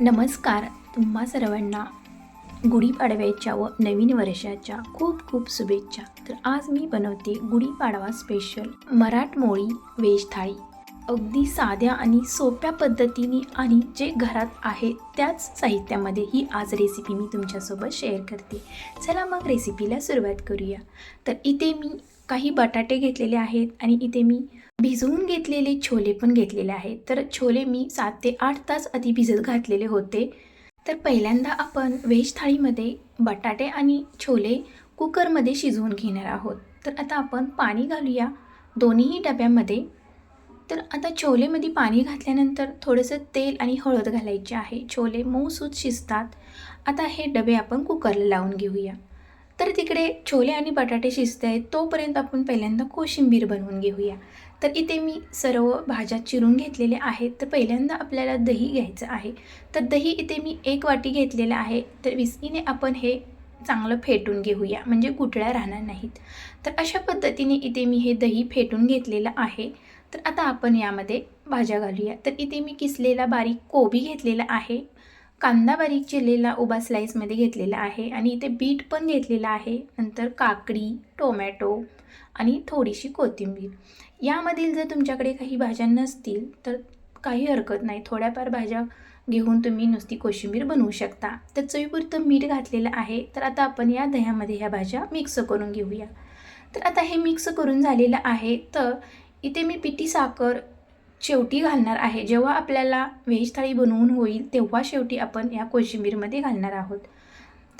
नमस्कार. तुम्हा सर्वांना गुढीपाडव्याच्या व नवीन वर्षाच्या खूप खूप शुभेच्छा. तर आज मी बनवते गुढीपाडवा स्पेशल मराठमोळी व्हेज थाळी अगदी साध्या आणि सोप्या पद्धतीने आणि जे घरात आहे त्याच साहित्यामध्ये ही आज रेसिपी मी तुमच्यासोबत शेअर करते. चला मग रेसिपीला सुरुवात करूया. तर इथे मी काही बटाटे घेतलेले आहेत आणि इथे मी भिजवून घेतलेले छोले पण घेतलेले आहेत. तर छोले मी सात ते आठ तास आधी भिजत घातलेले होते. तर पहिल्यांदा आपण व्हेज थाळीमध्ये बटाटे आणि छोले कुकरमध्ये शिजवून घेणार आहोत. तर आता आपण पाणी घालूया दोन्हीही डब्यामध्ये. तर आता छोलेमध्ये पाणी घातल्यानंतर थोडंसं तेल आणि हळद घालायचे आहे. छोले मऊसूत शिजतात. आता हे डबे आपण कुकरला लावून घेऊया. तर तिकडे छोले आणि बटाटे शिजत आहेत तोपर्यंत आपण पहिल्यांदा कोशिंबीर बनवून घेऊया. तर इथे मी सर्व भाज्या चिरून घेतलेल्या आहेत तर पहिल्यांदा आपल्याला दही घ्यायचं आहे. तर दही इथे मी एक वाटी घेतलेलं आहे तर विस्कीने आपण हे चांगलं फेटून घेऊया म्हणजे गुटळ्या राहणार नाहीत. तर अशा पद्धतीने इथे मी हे दही फेटून घेतलेलं आहे. तर आता आपण यामध्ये भाज्या घालूया. तर इथे मी किसलेला बारीक कोबी घेतलेला आहे. कांदा बारीक चिरलेला उभा स्लाईसमध्ये घेतलेला आहे आणि इथे बीट पण घेतलेला आहे. नंतर काकडी टोमॅटो आणि थोडीशी कोथिंबीर. यामधील जर तुमच्याकडे काही भाज्या नसतील तर काही हरकत नाही. थोड्याफार भाज्या घेऊन तुम्ही नुसती कोशिंबीर बनवू शकता. तर चवीपुरतं मीठ घातलेलं आहे. तर आता आपण या दह्यामध्ये ह्या भाज्या मिक्स करून घेऊया. तर आता हे मिक्स करून झालेलं आहे. तर इथे मी पिठी साखर शेवटी घालणार आहे. जेव्हा आपल्याला व्हेज थाळी बनवून होईल तेव्हा शेवटी आपण या कोशिंबीरमध्ये घालणार आहोत.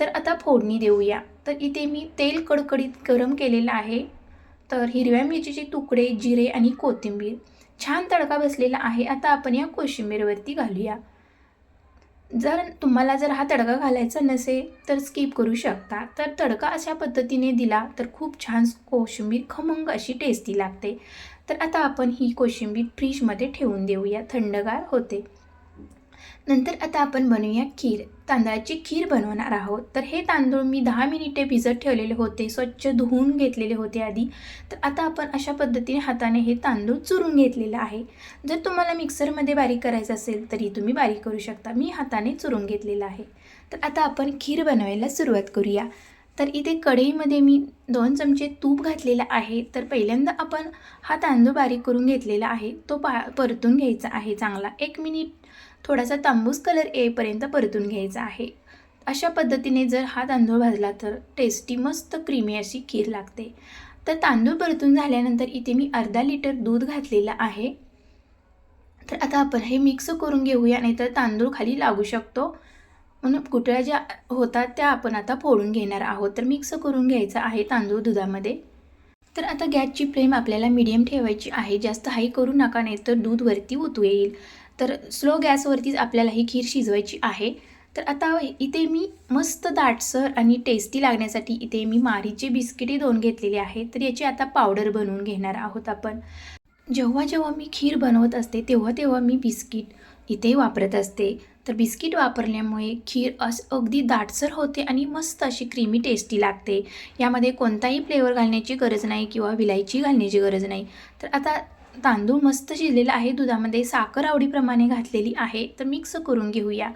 तर आता फोडणी देऊया. तर इथे मी तेल कडकडीत गरम केलेलं आहे. तर हिरव्या मिरचीचे तुकडे जिरे आणि कोथिंबीर छान तडका बसलेला आहे. आता आपण या कोशिंबीरवरती घालूया. जर तुम्हाला जर हा तडका घालायचा नसेल तर स्किप करू शकता. तर तडका अशा पद्धतीने दिला तर खूप छान कोशिंबीर खमंग अशी टेस्टी लागते. तर आता आपण ही कोशिंबीर फ्रीजमध्ये ठेवून देऊया थंडगार होते. नंतर आता आपण बनवूया खीर. तांदळाची खीर बनवणार आहोत. तर हे तांदूळ मी दहा मिनिटे भिजत ठेवलेले होते स्वच्छ धुवून घेतलेले होते आधी. तर आता आपण अशा पद्धतीने हाताने हे तांदूळ चुरून घेतलेलं आहे. जर तुम्हाला मिक्सरमध्ये बारीक करायचं असेल तरी तुम्ही बारीक करू शकता. मी हाताने चुरून घेतलेलं आहे. तर आता आपण खीर बनवायला सुरुवात करूया. तर इथे कढईमध्ये मी दोन चमचे तूप घातलेलं आहे. तर पहिल्यांदा आपण हा तांदूळ बारीक करून घेतलेला आहे. तो पा परतून घ्यायचा आहे चांगला. एक मिनिट. थोडासा तांबूस कलर येईपर्यंत परतून घ्यायचा आहे. अशा पद्धतीने जर हा तांदूळ भाजला तर टेस्टी मस्त क्रीमी अशी खीर लागते. तर तांदूळ परतून झाल्यानंतर इथे मी अर्धा लिटर दूध घातलेलं आहे. तर आता आपण हे मिक्स करून घेऊया नाहीतर तांदूळ खाली लागू शकतो. म्हणून कुठळ्या ज्या होतात त्या आपण आता फोडून घेणार आहोत. तर मिक्स करून घ्यायचं आहे तांदूळ दुधामध्ये. तर आता गॅसची फ्लेम आपल्याला मीडियम ठेवायची आहे. जास्त हाई करू नका नाही तर दूध वरती उतू येईल. तर स्लो गॅसवरतीच आपल्याला ही खीर शिजवायची आहे. तर आता इथे मी मस्त दाटसर आणि टेस्टी लागण्यासाठी इथे मी मारीचे बिस्किटे दोन घेतलेले आहेत. तर याची आता पावडर बनवून घेणार आहोत आपण. जेव्हा जेव्हा मी खीर बनवत असते तेव्हा तेव्हा मी बिस्किट इथे वापरत असते. तर बिस्किट वापरल्यामुळे खीर अस अगदी दाटसर होते आणि मस्त अशी क्रीमी टेस्टी लागते. यामध्ये कोणताही फ्लेवर घालण्याची गरज नाही किंवा विलायची घालण्याची गरज नाही. तर आता तांदूळ मस्त शिजलेला आहे. दुधामध्ये साखर आवडीप्रमाणे घातलेली आहे. तर मिक्स करून घेऊया.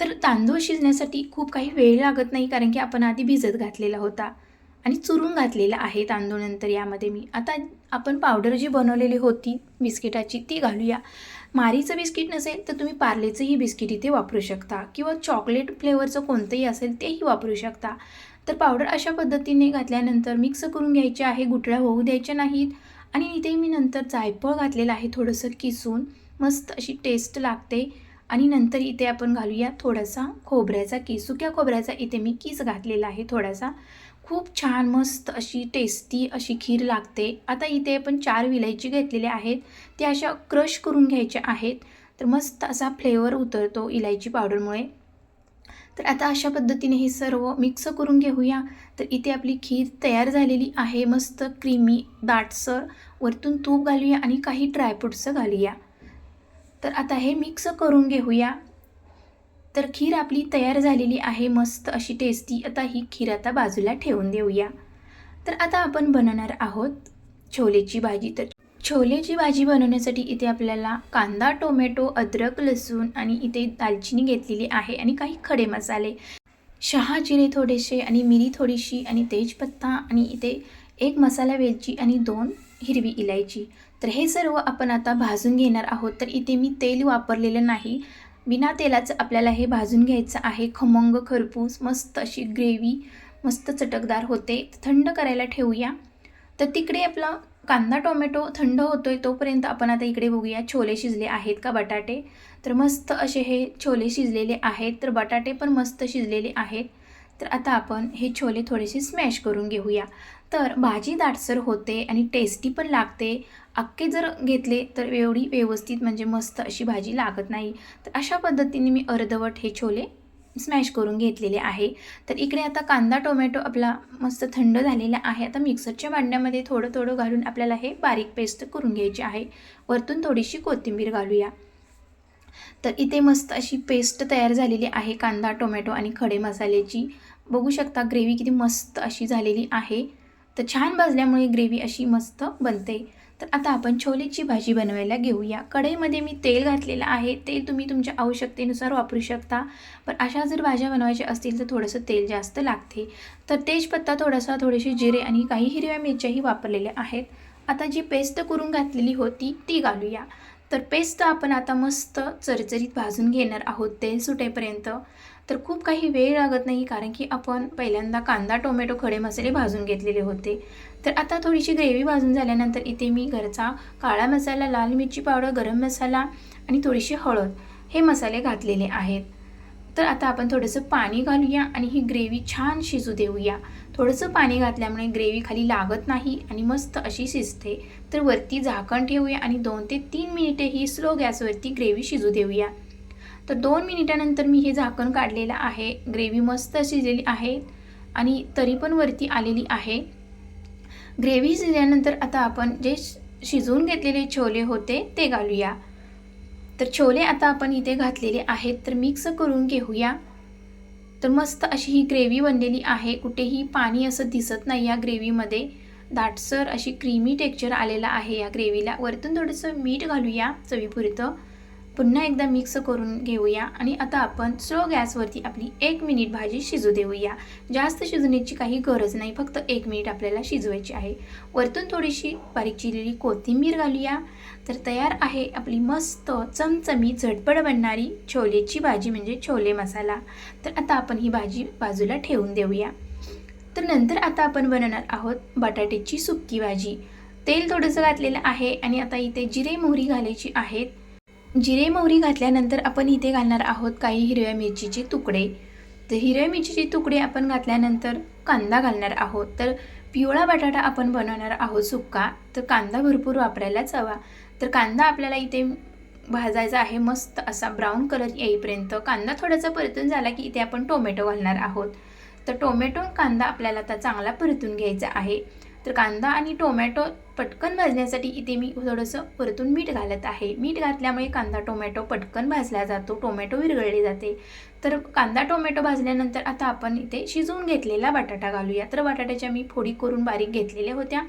तर तांदूळ शिजण्यासाठी खूप काही वेळ लागत नाही कारण की आपण आधी भिजत घातलेला होता आणि चुरून घातलेला आहे तांदूळ नंतर यामध्ये मी. आता आपण पावडर जी बनवलेली होती बिस्किटाची ती घालूया. मारीचं बिस्किट नसेल तर तुम्ही पार्लेचंही बिस्किट इथे वापरू शकता किंवा चॉकलेट फ्लेवरचं कोणतंही असेल तेही वापरू शकता. तर पावडर अशा पद्धतीने घातल्यानंतर मिक्स करून घ्यायचे आहे गुटळ्या होऊ द्यायच्या नाहीत आणि इथे मी नंतर जायफळ घातलेलं आहे थोडंसं किसून मस्त अशी टेस्ट लागते. आणि नंतर इथे आपण घालूया थोडासा खोबऱ्याचा किस सुक्या खोबऱ्याचा इथे मी किस घातलेला आहे थोडासा. खूप छान मस्त अशी टेस्टी अशी खीर लागते. आता इथे आपण चार विलायची घेतलेल्या आहेत. त्या अशा क्रश करून घ्यायच्या आहेत. तर मस्त असा फ्लेवर उतरतो इलायची पावडरमुळे तर आता अशा पद्धतीने हे सर्व मिक्स करून घेऊया. तर इथे आपली खीर तयार झालेली आहे. मस्त क्रीमी दाटसर. वरतून तूप घालूया आणि काही ड्रायफ्रूट्सचं घालूया. तर आता हे मिक्स करून घेऊया. तर खीर आपली तयार झालेली आहे मस्त अशी टेस्टी आता ही खीर आता बाजूला ठेवून देऊया. तर आता आपण बनवणार आहोत छोलेची भाजी. तर छोलेची भाजी बनवण्यासाठी इथे आपल्याला कांदा टोमॅटो अद्रक लसूण आणि इथे दालचिनी घेतलेली आहे आणि काही खडे मसाले. शहा जिरे थोडेसे आणि मिरी थोडीशी आणि तेजपत्ता आणि इथे एक मसाला वेलची आणि दोन हिरवी इलायची. तर हे सर्व आपण आता भाजून घेणार आहोत. तर इथे मी तेल वापरलेलं नाही. बिना तेलाचं आपल्याला हे भाजून घ्यायचं आहे. खमंग खरपूस मस्त अशी ग्रेव्ही मस्त चटकदार होते. थंड करायला ठेवूया. तर तिकडे आपला कांदा टोमॅटो थंड होतो आहे तोपर्यंत आपण आता इकडे बघूया. छोले शिजले आहेत का बटाटे? तर मस्त असे हे छोले शिजलेले आहेत. तर बटाटे पण मस्त शिजलेले आहेत. तर आता आपण हे छोले थोडेसे स्मॅश करून घेऊया. तर भाजी दाटसर होते आणि टेस्टी पण लागते. अख्खे जर घेतले तर एवढी व्यवस्थित म्हणजे मस्त अशी भाजी लागत नाही. तर अशा पद्धतीने मी अर्धवट हे छोले स्मॅश करून घेतलेले आहे. तर इकडे आता कांदा टोमॅटो आपला मस्त थंड झालेला आहे. आता मिक्सरच्या भांड्यामध्ये थोडं थोडं घालून आपल्याला हे बारीक पेस्ट करून घ्यायची आहे. वरतून थोडीशी कोथिंबीर घालूया. तर इथे मस्त अशी पेस्ट तयार झालेली आहे. कांदा टोमॅटो आणि खडे मसाल्याची. बघू शकता ग्रेव्ही किती मस्त अशी झालेली आहे. तर छान भाजल्यामुळे ग्रेव्ही अशी मस्त बनते. तर आता आपण छोलेची भाजी बनवायला घेऊया. कढईमध्ये मी तेल घातलेलं आहे. तेल तुम्ही तुमच्या आवश्यकतेनुसार वापरू शकता. पण अशा जर भाज्या बनवायच्या असतील तर थोडंसं तेल जास्त लागते. तर तेजपत्ता थोडासा थोडेसे जिरे आणि काही हिरव्या मिरच्याही वापरलेल्या आहेत. आता जी पेस्ट करून घातलेली होती ती घालूया. तर पेस्ट आपण आता मस्त चरचरीत भाजून घेणार आहोत तेल सुटेपर्यंत. तर खूप काही वेळ लागत नाही कारण की आपण पहिल्यांदा कांदा टोमॅटो खडे मसाले भाजून घेतलेले होते. तर आता थोडीशी ग्रेव्ही भाजून झाल्यानंतर इथे मी घरचा काळा मसाला लाल मिरची पावडर गरम मसाला आणि थोडीशी हळद हे मसाले घातलेले आहेत. तर आता आपण थोडंसं पाणी घालूया आणि ही ग्रेव्ही छान शिजू देऊया. थोडंसं पाणी घातल्यामुळे ग्रेव्ही खाली लागत नाही आणि मस्त अशी शिजते. तर वरती झाकण ठेवूया आणि दोन ते तीन मिनिटे ही स्लो गॅसवरती ग्रेव्ही शिजू देऊया. तर दोन मिनिटानंतर मी हे झाकण काढलेलं आहे. ग्रेव्ही मस्त शिजलेली आहे आणि तरी पण वरती आलेली आहे. ग्रेव्ही शिजल्यानंतर आता आपण जे शिजवून घेतलेले छोले होते ते घालूया. तर छोले आता आपण इथे घातलेले आहेत. तर मिक्स करून घेऊया. तर मस्त अशी ही ग्रेव्ही बनलेली आहे. कुठेही पाणी असं दिसत नाही या ग्रेव्हीमध्ये. दाटसर अशी क्रीमी टेक्चर आलेला आहे या ग्रेव्हीला. वरतून थोडंसं मीठ घालूया चवीपुरतं. पुन्हा एकदा मिक्स करून घेऊया आणि आता आपण स्लो गॅसवरती आपली एक मिनिट भाजी शिजू देऊया. जास्त शिजवण्याची काही गरज नाही फक्त एक मिनिट आपल्याला शिजवायची आहे. वरतून थोडीशी बारीक चिरलेली कोथिंबीर घालूया. तर तयार आहे आपली मस्त चमचमी झटपट बनणारी छोलेची भाजी म्हणजे छोले मसाला. तर आता आपण ही भाजी बाजूला ठेवून देऊया. तर नंतर आता आपण बनवणार आहोत बटाट्याची सुक्की भाजी. तेल थोडंसं घातलेलं आहे आणि आता इथे जिरे मोहरी घालायची आहेत. जिरे मोहरी घातल्यानंतर आपण इथे घालणार आहोत काही हिरव्या मिरचीचे तुकडे. तर हिरव्या मिरचीचे तुकडे आपण घातल्यानंतर कांदा घालणार आहोत. तर पिवळा बटाटा आपण बनवणार आहोत सुक्का. तर कांदा भरपूर वापरायलाच हवा. तर कांदा आपल्याला इथे भाजायचा आहे मस्त असा ब्राऊन कलर येईपर्यंत. कांदा थोडासा परतून झाला की इथे आपण टोमॅटो घालणार आहोत. तर टोमॅटो कांदा आपल्याला आता चांगला परतून घ्यायचा आहे. तर कांदा आणि टोमॅटो पटकन भाजण्यासाठी इथे मी थोडंसं परतून मीठ घालत आहे. मीठ घातल्यामुळे कांदा टोमॅटो पटकन भाजला जातो टोमॅटो विरघळले जाते. तर कांदा टोमॅटो भाजल्यानंतर आता आपण इथे शिजवून घेतलेला बटाटा घालूया. तर बटाट्याच्या मी फोडी करून बारीक घेतलेल्या होत्या.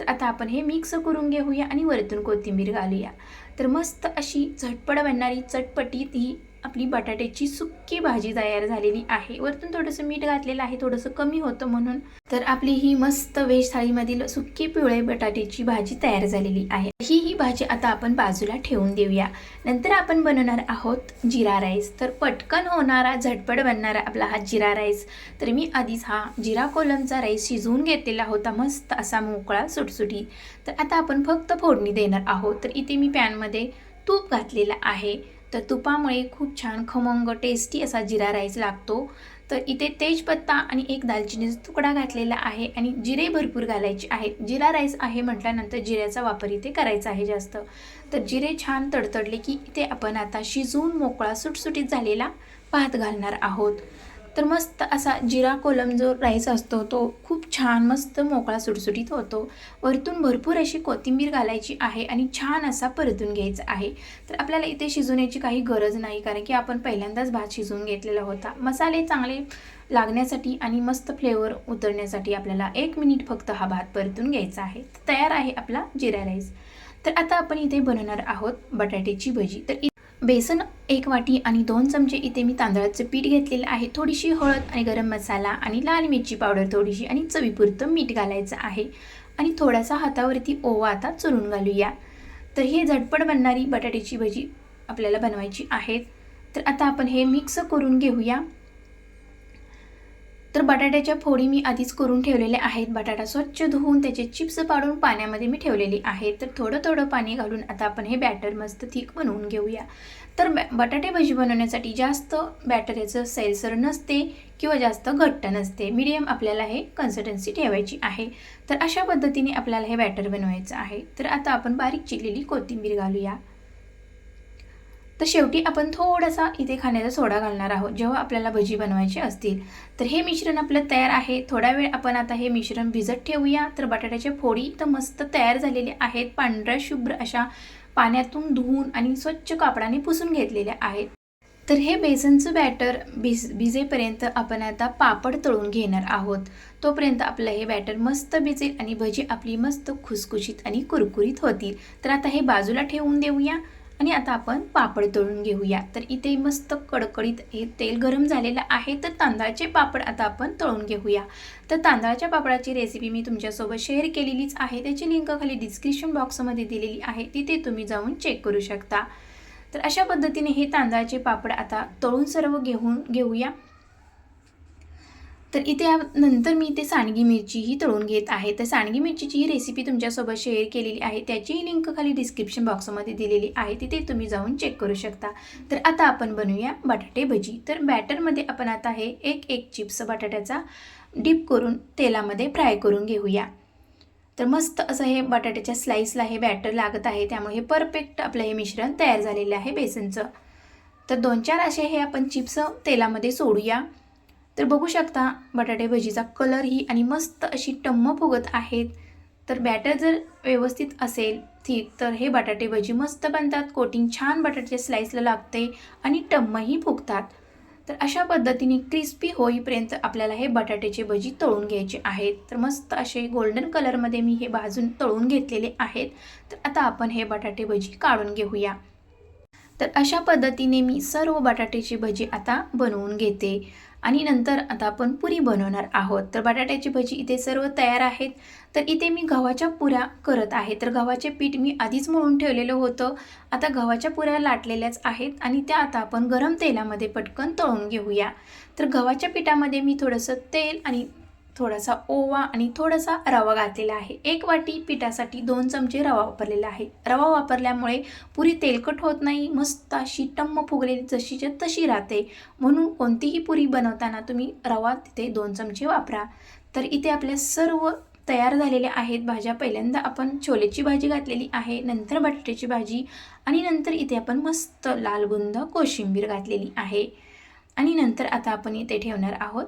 तर आता आपण हे मिक्स करून घेऊया आणि वरतून कोथिंबीर घालूया. तर मस्त अशी झटपट बनणारी चटपटीत ही आपली बटाट्याची सुक्की भाजी तयार झालेली आहे. वरतून थोडंसं मीठ घातलेलं आहे. थोडंसं कमी होतं म्हणून. तर आपली ही मस्त वेज थाळीमधील सुक्की पिवळे बटाट्याची भाजी तयार झालेली आहे. ही ही भाजी आता आपण बाजूला ठेवून देऊया. नंतर आपण बनवणार आहोत जिरा राईस. तर पटकन होणारा झटपट बनणारा आपला हा जिरा राईस. तर मी आधीच हा जिरा कोलमचा राईस शिजवून घेतलेला होता. मस्त असा मोकळा सुटसुटी. तर आता आपण फक्त फोडणी देणार आहोत. तर इथे मी पॅनमध्ये तूप घातलेलं आहे. तर तुपामुळे खूप छान खमंग टेस्टी असा जिरा राईस लागतो. तर इथे तेजपत्ता आणि एक दालचिनीचा तुकडा घातलेला आहे आणि जिरे भरपूर घालायचे आहेत. जिरा राईस आहे म्हटल्यानंतर जिऱ्याचा वापर इथे करायचा आहे जास्त. तर जिरे छान तडतडले की इथे आपण आता शिजवून मोकळा सुटसुटीत झालेला भात घालणार आहोत. तर मस्त असा जिरा कोलम जो राईस असतो तो खूप छान मस्त मोकळा सुटसुटीत होतो. वरतून भरपूर अशी कोथिंबीर घालायची आहे आणि छान असा परतून घ्यायचा आहे. तर आपल्याला इथे शिजवण्याची काही गरज नाही कारण की आपण पहिल्यांदाच भात शिजवून घेतलेला होता. मसाले चांगले लागण्यासाठी आणि मस्त फ्लेवर उतरण्यासाठी आपल्याला एक मिनिट फक्त हा भात परतून घ्यायचा आहे. तयार आहे आपला जिरा राईस. तर आता आपण इथे बनवणार आहोत बटाट्याची भजी. तर इ- बेसन एक वाटी आणि दोन चमचे इथे मी तांदळाचं पीठ घेतलेलं आहे. थोडीशी हळद आणि गरम मसाला आणि लाल मिरची पावडर थोडीशी आणि चवीपुरतं मीठ घालायचं आहे. आणि थोडासा हातावरती ओवा आता चुरून घालूया. तर हे झटपट बनणारी बटाट्याची भजी आपल्याला बनवायची आहेत. तर आता आपण हे मिक्स करून घेऊया. तर बटाट्याच्या फोडी मी आधीच करून ठेवलेल्या आहेत. बटाटा स्वच्छ धुवून त्याचे चिप्स पाडून पाण्यामध्ये मी ठेवलेली आहे तर थोडं थोडं पाणी घालून आता आपण हे बॅटर मस्त थिक बनवून घेऊया. तर बॅ बटाटे भजी बनवण्यासाठी जास्त बॅटर याचं सैलसर नसते किंवा जास्त घट्ट नसते. मीडियम आपल्याला हे कन्सिस्टन्सी ठेवायची आहे. तर अशा पद्धतीने आपल्याला हे बॅटर बनवायचं आहे. तर आता आपण बारीक चिरलेली कोथिंबीर घालूया. तर शेवटी आपण थोडासा इथे खाण्याचा सोडा घालणार आहोत. जेव्हा आपल्याला भजी बनवायची असतील. तर हे मिश्रण आपलं तयार आहे. थोडा वेळ आपण आता हे मिश्रण भिजत ठेवूया. तर बटाट्याच्या फोडी तर मस्त तयार झालेल्या आहेत. पांढऱ्या शुभ्र अशा पाण्यातून धुवून आणि स्वच्छ कापडाने पुसून घेतलेल्या आहेत. तर हे बेसनचं बॅटर भिज भिजेपर्यंत आपण आता पापड तळून घेणार आहोत. तोपर्यंत आपलं हे बॅटर मस्त भिजेल आणि भजी आपली मस्त खुसखुशीत आणि कुरकुरीत होतील. तर आता हे बाजूला ठेवून देऊया. आणि आता आपण पापड तळून घेऊया. तर इथे मस्त कडकडीत हे तेल गरम झालेलं आहे. तर तांदळाचे पापड आता आपण तळून घेऊया. तर तांदळाच्या पापडाची रेसिपी मी तुमच्यासोबत शेअर केलेलीच आहे. त्याची लिंक खाली डिस्क्रिप्शन बॉक्समध्ये दिलेली आहे. तिथे तुम्ही जाऊन चेक करू शकता. तर अशा पद्धतीने हे तांदळाचे पापड आता तळून सर्व घेऊन घेऊया. तर इथे नंतर मी इथे सांडगी मिरचीही तळून घेत आहे. तर सांडगी मिरचीची ही रेसिपी तुमच्यासोबत शेअर केलेली आहे. त्याचीही लिंक खाली डिस्क्रिप्शन बॉक्समध्ये दिलेली आहे. तिथे तुम्ही जाऊन चेक करू शकता. तर आता आपण बनवूया बटाटे भजी. तर बॅटरमध्ये आपण आता हे एक एक चिप्स बटाट्याचा डीप करून तेलामध्ये फ्राय करून घेऊया. तर मस्त असं हे बटाट्याच्या स्लाईसला हे बॅटर लागत आहे. त्यामुळे हे परफेक्ट आपलं हे मिश्रण तयार झालेलं आहे बेसनचं. तर दोन चार असे हे आपण चिप्स तेलामध्ये सोडूया. तर बघू शकता बटाटे भजीचा कलरही आणि मस्त अशी टम्म फुगत आहेत. तर बॅटर जर व्यवस्थित असेल ठीक तर हे बटाटे भजी मस्त बनतात. कोटिंग छान बटाट्याच्या स्लाईसला लागते आणि टम्मही फुगतात. तर अशा पद्धतीने क्रिस्पी होईपर्यंत आपल्याला हे बटाट्याचे भजी तळून घ्यायचे आहेत. तर मस्त असे गोल्डन कलरमध्ये मी हे भाजून तळून घेतलेले आहेत. तर आता आपण हे बटाटे भजी काढून घेऊया. तर अशा पद्धतीने मी सर्व बटाट्याची भजी आता बनवून घेते. आणि नंतर आता आपण पुरी बनवणार आहोत. तर बटाट्याची भजी इथे सर्व तयार आहेत. तर इथे मी गव्हाच्या पुऱ्या करत आहे. तर गव्हाचे पीठ मी आधीच मळून ठेवलेलं होतं. आता गव्हाच्या पुऱ्या लाटलेल्याच आहेत आणि त्या आता आपण गरम तेलामध्ये पटकन तळून घेऊया. तर गव्हाच्या पिठामध्ये मी थोडंसं तेल आणि थोडासा ओवा आणि थोडासा रवा घातलेला आहे. एक वाटी पिठासाठी दोन चमचे रवा वापरलेला आहे. रवा वापरल्यामुळे पुरी तेलकट होत नाही मस्त अशी टम्म फुगलेली जशीच्या तशी राहते. म्हणून कोणतीही पुरी बनवताना तुम्ही रवा तिथे दोन चमचे वापरा. तर इथे आपल्या सर्व तयार झालेल्या आहेत भाज्या. पहिल्यांदा आपण छोलेची भाजी घातलेली आहे नंतर बटाट्याची भाजी आणि नंतर इथे आपण मस्त लाल बुंद कोशिंबीर घातलेली आहे. आणि नंतर आता आपण इथे ठेवणार आहोत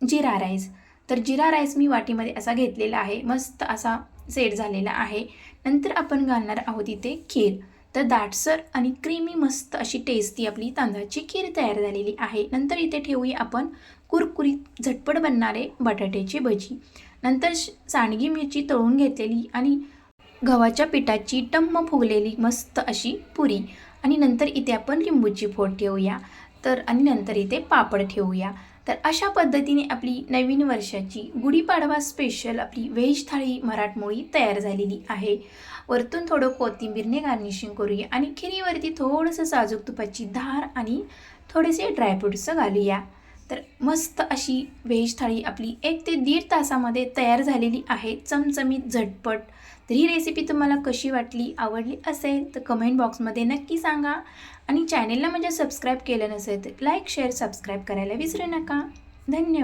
जिरा राईस. तर जिरा राईस मी वाटीमध्ये असा घेतलेला आहे. मस्त असा सेट झालेला आहे. नंतर आपण घालणार आहोत इथे खीर. तर दाटसर आणि क्रीमी मस्त अशी टेस्टी आपली तांदळाची खीर तयार झालेली आहे. नंतर इथे ठेवूया आपण कुरकुरीत झटपट बनणारे बटाट्याची भजी. नंतर श- सांडगी मिरची तळून घेतलेली आणि गव्हाच्या पिठाची टम्म फुगलेली मस्त अशी पुरी. आणि नंतर इथे आपण लिंबूची फोड ठेवूया. तर आणि नंतर इथे पापड ठेवूया. तर अशा पद्धतीने आपली नवीन वर्षाची गुढीपाडवा स्पेशल आपली व्हेज थाळी मराठमोळी तयार झालेली आहे. वरतून थोडं कोथिंबीरने गार्निशिंग करूया आणि खिरीवरती थोडंसं साजूक तुपाची धार आणि थोडेसे ड्रायफ्रूट्स घालूया. तर मस्त अशी व्हेज थाळी आपली एक ते दीड तासामध्ये तयार झालेली आहे. चमचमीत झटपट. तर ही रेसिपी तुम्हाला कशी वाटली आवडली असेल तर कमेंट बॉक्समध्ये नक्की सांगा. आणि चॅनेलला म्हणजे सबस्क्राईब केलं नसेल तर लाईक शेअर सबस्क्राईब करायला विसरू नका. धन्यवाद.